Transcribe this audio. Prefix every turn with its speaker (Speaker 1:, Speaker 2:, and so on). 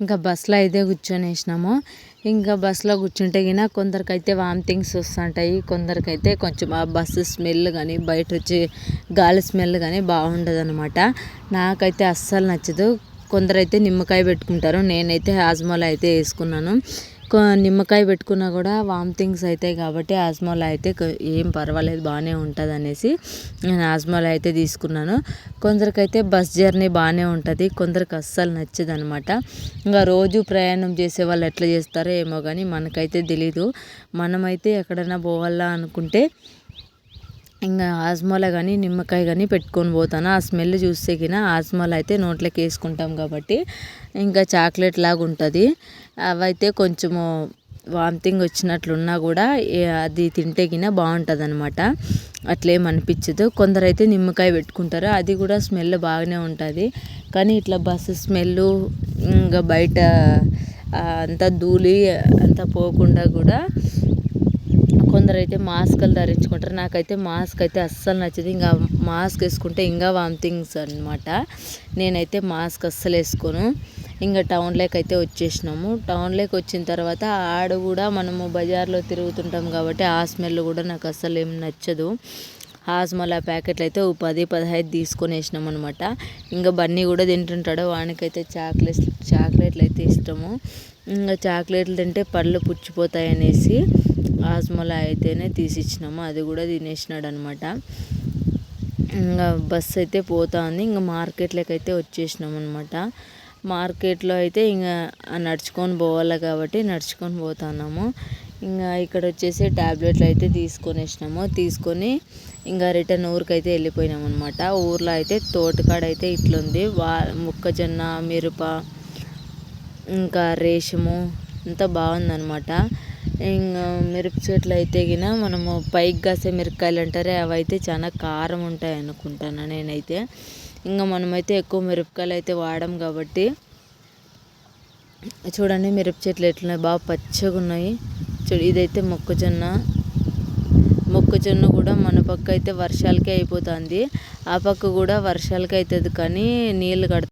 Speaker 1: ఇంకా బస్సులో అయితే కూర్చొనేసినాము ఇంకా బస్సులో కూర్చుంటే గిన కొందరికైతే వామిటింగ్స్ వస్తుంటాయి. కొందరికైతే కొంచెం ఆ బస్సు స్మెల్ కానీ బయట వచ్చే గాలి స్మెల్ కానీ బాగుండదు అనమాట నాకైతే అస్సలు నచ్చదు. కొందరైతే నిమ్మకాయ పెట్టుకుంటారు. నేనైతే హాజ్మోలా అయితే వేసుకున్నాను. నిమ్మకాయ పెట్టుకున్నా కూడా వామిటింగ్స్ అవుతాయి కాబట్టి ఆజ్మాలో అయితే ఏం పర్వాలేదు బాగానే ఉంటుంది అనేసి నేను ఆజ్మాలో అయితే తీసుకున్నాను. కొందరికైతే బస్ జర్నీ బాగానే ఉంటుంది కొందరికి అస్సలు నచ్చదు అనమాట ఇంకా రోజు ప్రయాణం చేసే వాళ్ళు ఎట్లా చేస్తారో ఏమో కానీ మనకైతే తెలీదు. మనమైతే ఎక్కడైనా పోవాలా అనుకుంటే ఇంకా ఆజ్మాలో కానీ నిమ్మకాయ కానీ పెట్టుకొని పోతాను. ఆ స్మెల్ చూస్తే కిన అయితే నోట్లోకి వేసుకుంటాం కాబట్టి ఇంకా చాక్లెట్ లాగా ఉంటుంది. అవైతే కొంచెము వామిటింగ్ వచ్చినట్లున్నా కూడా అది తింటే గిన బాగుంటుంది అనమాట అట్లేం అనిపించదు. కొందరైతే నిమ్మకాయ పెట్టుకుంటారు. అది కూడా స్మెల్ బాగానే ఉంటుంది. కానీ ఇట్లా బస్సు స్మెల్ ఇంకా బయట అంతా ధూళి అంతా పోకుండా కూడా కొందరైతే మాస్కులు ధరించుకుంటారు. నాకైతే మాస్క్ అయితే అస్సలు నచ్చదు. ఇంకా మాస్క్ వేసుకుంటే ఇంకా వామిటింగ్స్ అనమాట నేనైతే మాస్క్ అస్సలు వేసుకోను. ఇంకా టౌన్లోకి అయితే వచ్చేసినాము. టౌన్లోకి వచ్చిన తర్వాత ఆడ కూడా మనము బజార్లో తిరుగుతుంటాం కాబట్టి ఆ స్మెల్ కూడా నాకు అస్సలు ఏం నచ్చదు. హాజ్మలా ప్యాకెట్లు అయితే ఓ పది పదహైదు తీసుకొని వేసినాం అనమాట ఇంకా బన్నీ కూడా తింటుంటాడు. వానికైతే చాక్లెట్స్ చాక్లెట్లు అయితే ఇష్టము. ఇంకా చాక్లెట్లు తింటే పళ్ళు పుచ్చిపోతాయి అనేసి ఆజ్మలా అయితేనే తీసిచ్చినాము అది కూడా తినేసినాడు అనమాట ఇంకా బస్సు అయితే పోతా ఉంది ఇంకా మార్కెట్లోకి అయితే వచ్చేసినాం అనమాట మార్కెట్లో అయితే ఇంకా నడుచుకొని పోవాలి కాబట్టి నడుచుకొని పోతున్నాము. ఇంకా ఇక్కడ వచ్చేసి ట్యాబ్లెట్లు అయితే తీసుకొని వేసినాము తీసుకొని ఇంకా రిటర్న్ ఊరికి అయితే వెళ్ళిపోయినాం అనమాట ఊర్లో అయితే తోటకాడ అయితే ఇట్లుంది. వా మొక్కజొన్న మిరప ఇంకా రేషము అంతా బాగుందనమాట. ఇంకా మిరప చెట్లు అయితే గిన మనము పైకి కాసే మిరపకాయలు అంటారే అవి అయితే చాలా కారం ఉంటాయి అనుకుంటాను నేనైతే. ఇంకా మనమైతే ఎక్కువ మిరపకాయలు అయితే వాడం కాబట్టి చూడండి మిరప చెట్లు ఎట్లున్నాయి బాగా పచ్చగా ఉన్నాయి. చూడు ఇదైతే మొక్కజొన్న. మొక్కజొన్న కూడా మన పక్క అయితే వర్షాలకే అయిపోతుంది. ఆ పక్క కూడా వర్షాలకే అవుతుంది కానీ నీళ్ళు కడుతుంది